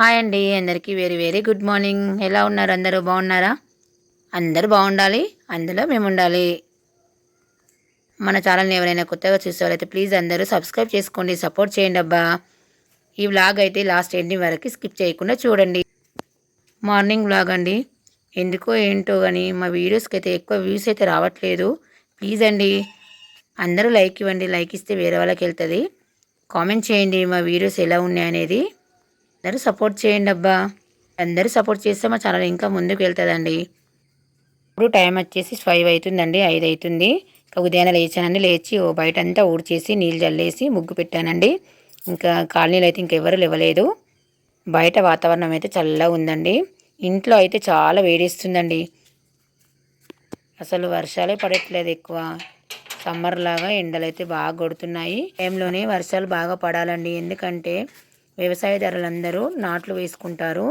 Hi అండి అందరికీ very very good morning. ఎలా ఉన్నారు? అందరూ బాగున్నారా? అందరూ బాగుండాలి. అందులో మేము ఉండాలి మన ఛానల్ని ఎవరైనా కొత్తగా చూసేవారైతే ప్లీజ్ అందరూ సబ్స్క్రైబ్ చేసుకోండి సపోర్ట్ చేయండి అబ్బా. ఈ వ్లాగ్ అయితే లాస్ట్ ఎండింగ్ వరకు స్కిప్ చేయకుండా చూడండి. మార్నింగ్ వ్లాగ్ అండి. ఎందుకో ఏంటో కానీ మా వీడియోస్కి అయితే ఎక్కువ వ్యూస్ అయితే రావట్లేదు. ప్లీజ్ అండి అందరూ లైక్ ఇవ్వండి. లైక్ ఇస్తే వేరే వాళ్ళకి వెళ్తుంది. కామెంట్ చేయండి మా వీడియోస్ ఎలా ఉన్నాయనేది అందరూ సపోర్ట్ చేయండి అబ్బా. అందరూ సపోర్ట్ చేస్తే మా ఛానల్ ఇంకా ముందుకు వెళ్తుందండి. ఇప్పుడు టైం వచ్చేసి ఫైవ్ అవుతుందండి ఐదు అవుతుంది. ఇంకా ఉదయాన్నే లేచానండి లేచి ఓ బయట అంతా ఊడ్చేసి నీళ్ళు చల్లేసి ముగ్గు పెట్టానండి. ఇంకా కాలనీలు అయితే ఇంకెవరు లేవలేదు. బయట వాతావరణం అయితే చల్లగా ఉందండి. ఇంట్లో అయితే చాలా వేడిస్తుందండి. అసలు వర్షాలే పడట్లేదు ఎక్కువ. సమ్మర్ లాగా ఎండలు అయితే బాగా కొడుతున్నాయి. టైంలోనే వర్షాలు బాగా పడాలండి. ఎందుకంటే వ్యవసాయదారులందరూ నాట్లు వేసుకుంటారు.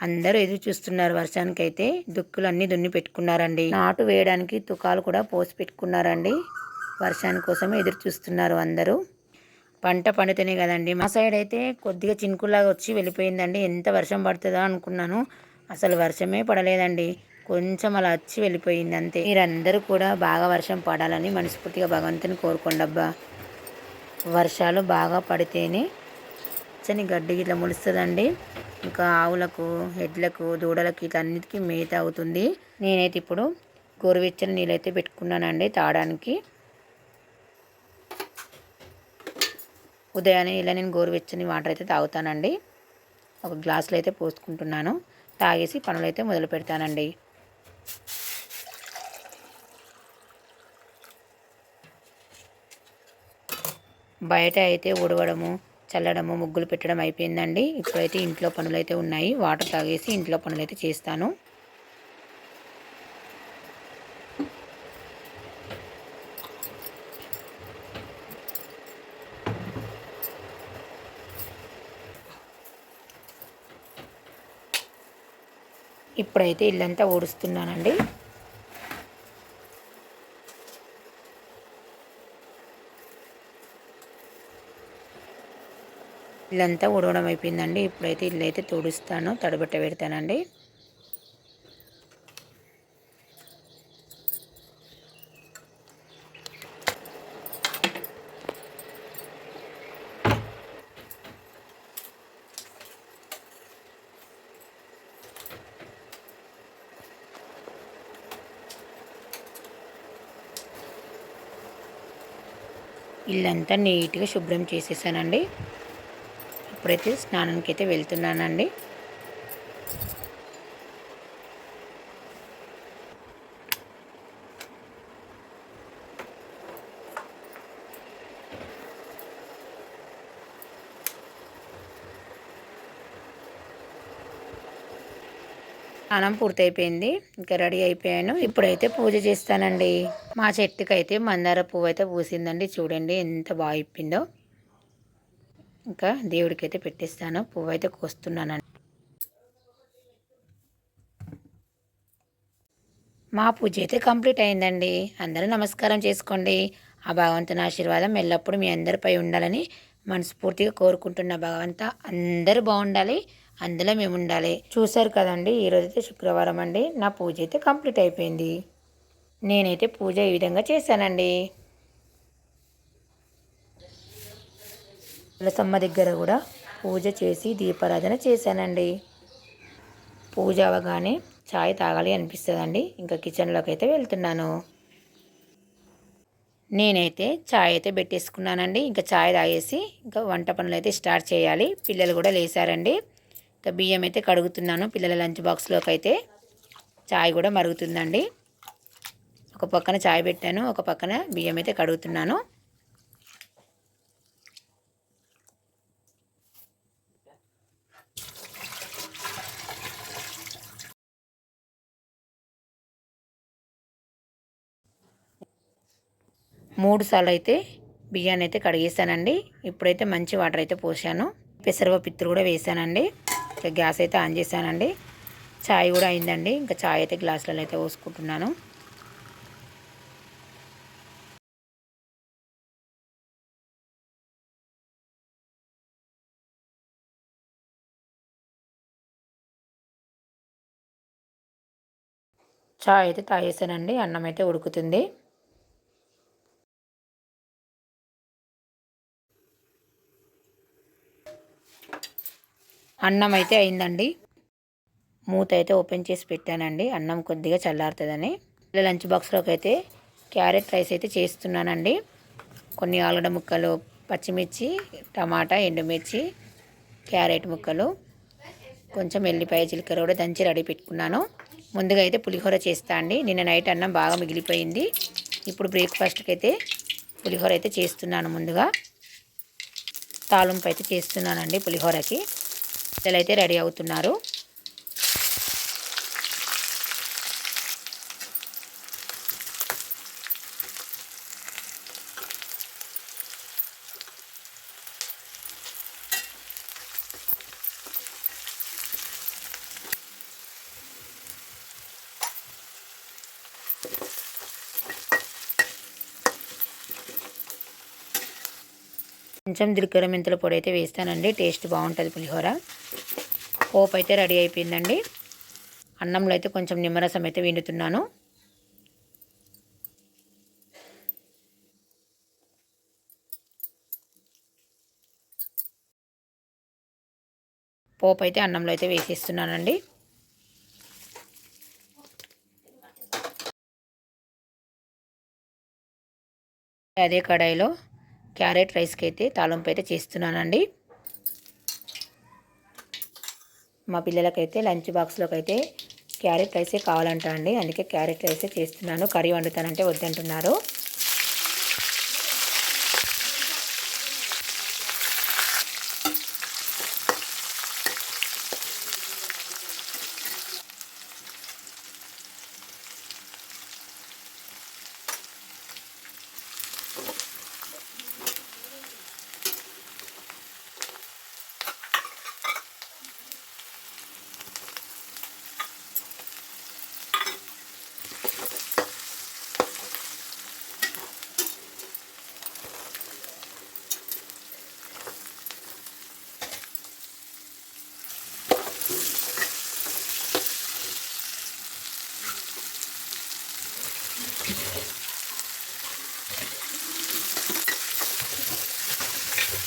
అందరూ ఎదురు చూస్తున్నారు వర్షానికి అయితే దుక్కులు అన్నీ దున్ని పెట్టుకున్నారండి. నాటు వేయడానికి తుకాలు కూడా పోసి పెట్టుకున్నారండి. వర్షాని కోసం ఎదురు చూస్తున్నారు అందరూ. పంట పండితేనే కదండి. మా సైడ్ అయితే కొద్దిగా చినుకులాగా వచ్చి వెళ్ళిపోయిందండి. ఎంత వర్షం పడుతుందో అనుకున్నాను. అసలు వర్షమే పడలేదండి. కొంచెం అలా వచ్చి వెళ్ళిపోయింది అంతే. మీరందరూ కూడా బాగా వర్షం పడాలని మనస్ఫూర్తిగా భగవంతుని కోరుకోండి అబ్బా. వర్షాలు బాగా పడితేనే పచ్చని గడ్డి ఇట్లా ములుస్తుందండి. ఇంకా ఆవులకు ఎడ్లకు దూడలకు ఇట్లా అన్నిటికీ మేత అవుతుంది. నేనైతే ఇప్పుడు గోరువెచ్చని నీళ్ళైతే పెట్టుకున్నానండి తాగడానికి ఉదయాన్నే ఇలా నేను గోరువెచ్చని వాటర్ అయితే తాగుతానండి. ఒక గ్లాసులో అయితే పోసుకుంటున్నాను. తాగేసి పనులైతే మొదలు పెడతానండి. బయట అయితే ఉడవడము చల్లడము ముగ్గులు పెట్టడం అయిపోయిందండి. ఇప్పుడైతే ఇంట్లో పనులైతే ఉన్నాయి. వాటర్ తాగేసి ఇంట్లో పనులైతే చేస్తాను. ఇప్పుడైతే ఇల్లంతా ఊడుస్తున్నానండి. ఇల్లంతా ఉడవడం అయిపోయిందండి. ఇప్పుడైతే ఇల్లు అయితే తుడుస్తాను. తడబెట్ట పెడతానండి. ఇల్లంతా నీట్గా శుభ్రం చేసేసానండి. ఇప్పుడైతే స్నానానికి అయితే వెళ్తున్నానండి. స్నానం పూర్తయిపోయింది. ఇంకా రెడీ అయిపోయాను. ఇప్పుడైతే పూజ చేస్తానండి. మా చెట్టుకి అయితే మందార పువ్వు అయితే పూసిందండి. చూడండి ఎంత బాగా ఇప్పిందో. ఇంకా దేవుడికి అయితే పెట్టేస్తాను. పువ్వు అయితే కోస్తున్నానండి. మా పూజ అయితే కంప్లీట్ అయిందండి. అందరూ నమస్కారం చేసుకోండి. ఆ భగవంతుని ఆశీర్వాదం ఎల్లప్పుడూ మీ అందరిపై ఉండాలని మనస్ఫూర్తిగా కోరుకుంటున్న భగవంత అందరూ బాగుండాలి. అందులో మేము ఉండాలి. చూశారు కదండి ఈరోజైతే శుక్రవారం అండి. నా పూజ అయితే కంప్లీట్ అయిపోయింది. నేనైతే పూజ ఈ విధంగా చేశానండి. తులసమ్మ దగ్గర కూడా పూజ చేసి దీపారాధన చేశానండి. పూజ అవగానే ఛాయ్ తాగాలి అనిపిస్తుందండి. ఇంకా కిచెన్లోకి అయితే వెళ్తున్నాను. నేనైతే ఛాయ్ అయితే పెట్టేసుకున్నానండి. ఇంకా ఛాయ్ తాగేసి ఇంకా వంట పనులు అయితే స్టార్ట్ చేయాలి. పిల్లలు కూడా లేసారండి. ఇంకా బియ్యం అయితే కడుగుతున్నాను. పిల్లల లంచ్ బాక్స్లోకి అయితే ఛాయ్ కూడా మరుగుతుందండి. ఒక పక్కన ఛాయ్ పెట్టాను. ఒక పక్కన బియ్యం అయితే కడుగుతున్నాను. మూడు సార్లు అయితే బియ్యాన్ని అయితే కడిగేసానండి. ఇప్పుడైతే మంచి వాటర్ అయితే పోసాను. పిసరపప్పిత్తులు కూడా వేసానండి. ఇంకా గ్యాస్ అయితే ఆన్ చేశానండి. ఛాయ్ కూడా అయిందండి. ఇంకా ఛాయ్ అయితే గ్లాసులలో అయితే పోసుకుంటున్నాను. చాయ్ అయితే తాగేసానండి. అన్నం అయితే ఉడుకుతుంది. అన్నం అయితే అయిందండి. మూత అయితే ఓపెన్ చేసి పెట్టానండి. అన్నం కొద్దిగా చల్లారుతుందని. లంచ్ బాక్స్లోకి అయితే క్యారెట్ రైస్ అయితే చేస్తున్నానండి. కొన్ని ఆలుగడ్డ ముక్కలు పచ్చిమిర్చి టమాటా ఎండుమిర్చి క్యారెట్ ముక్కలు కొంచెం ఎల్లిపాయ జీలకర్ర కూడా దంచి రెడీ పెట్టుకున్నాను. ముందుగా అయితే పులిహోర చేస్తా అండి. నిన్న నైట్ అన్నం బాగా మిగిలిపోయింది. ఇప్పుడు బ్రేక్ఫాస్ట్కి అయితే పులిహోర అయితే చేస్తున్నాను ముందుగా. తాలింపు అయితే చేస్తున్నానండి పులిహోరకి. పిల్లలైతే రెడీ అవుతున్నారు. కొంచెం దిరికర మెంతుల పొడి అయితే వేస్తానండి. టేస్ట్ బాగుంటుంది పులిహోర. పోపు అయితే రెడీ అయిపోయిందండి. అన్నంలో అయితే కొంచెం నిమ్మరసం అయితే విండుతున్నాను పోపు అయితే అన్నంలో అయితే వేసేస్తున్నానండి. అదే కడాయిలో క్యారెట్ రైస్కి అయితే తాలింపు అయితే చేస్తున్నానండి. మా పిల్లలకైతే లంచ్ బాక్స్లోకి అయితే క్యారెట్ రైసే కావాలంట అండి. అందుకే క్యారెట్ రైసే చేస్తున్నాను. కర్రీ వండుతానంటే వద్దంటున్నారు.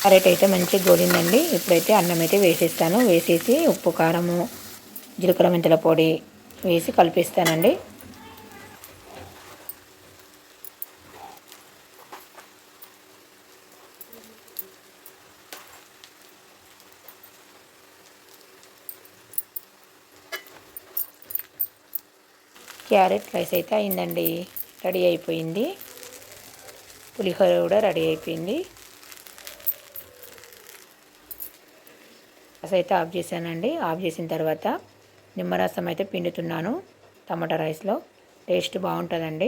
క్యారెట్ అయితే మంచిగా గోలిందండి. ఇప్పుడైతే అన్నం అయితే వేసేస్తాను. వేసేసి ఉప్పు కారము జీలకర్ర మెంతుల పొడి వేసి కలిపిస్తానండి. క్యారెట్ రైస్ అయితే అయిందండి. రెడీ అయిపోయింది. పులిహోర కూడా రెడీ అయిపోయింది. గ్యాస్ అయితే ఆఫ్ చేశానండి. ఆఫ్ చేసిన తర్వాత నిమ్మరసం అయితే పిండుతున్నాను టమాటా రైస్లో. టేస్ట్ బాగుంటుందండి.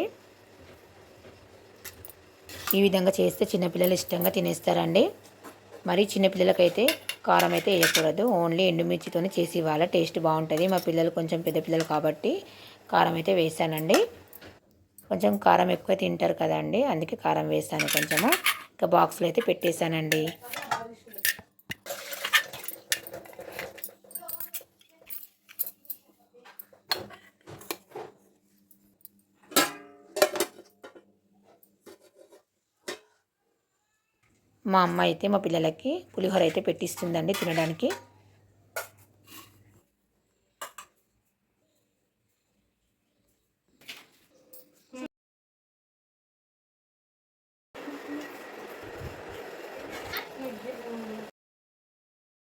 ఈ విధంగా చేస్తే చిన్నపిల్లలు ఇష్టంగా తినేస్తారండి. మరి చిన్నపిల్లలకైతే కారం అయితే వేయకూడదు. ఓన్లీ ఎండుమిర్చితోనే చేసి ఇవ్వాలి. టేస్ట్ బాగుంటుంది. మా పిల్లలు కొంచెం పెద్ద పిల్లలు కాబట్టి కారం అయితే వేసానండి కొంచెం కారం ఎక్కువ తింటారు కదండి. అందుకే కారం వేసాను కొంచెము. ఇంకా బాక్స్లో అయితే పెట్టేశానండి. మా అమ్మ అయితే మా పిల్లలకి పులిహోర అయితే పెట్టిస్తుందండి తినడానికి.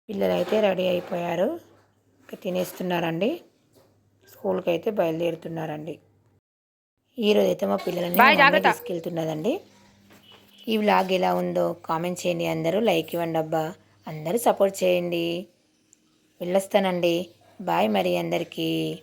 పిల్లలు అయితే రెడీ అయిపోయారు. తినేస్తున్నారండి. స్కూల్కి అయితే బయలుదేరుతున్నారండి ఈరోజు అయితే మా పిల్లలని తీసుకెళ్తున్నదండి. ఈ వ్లాగ్ ఎలా ఉందో కామెంట్ చేయండి అందరూ లైక్ ఇవ్వండి అబ్బా. అందరూ సపోర్ట్ చేయండి. వెళ్ళొస్తానండి. బాయ్ మరి అందరికీ.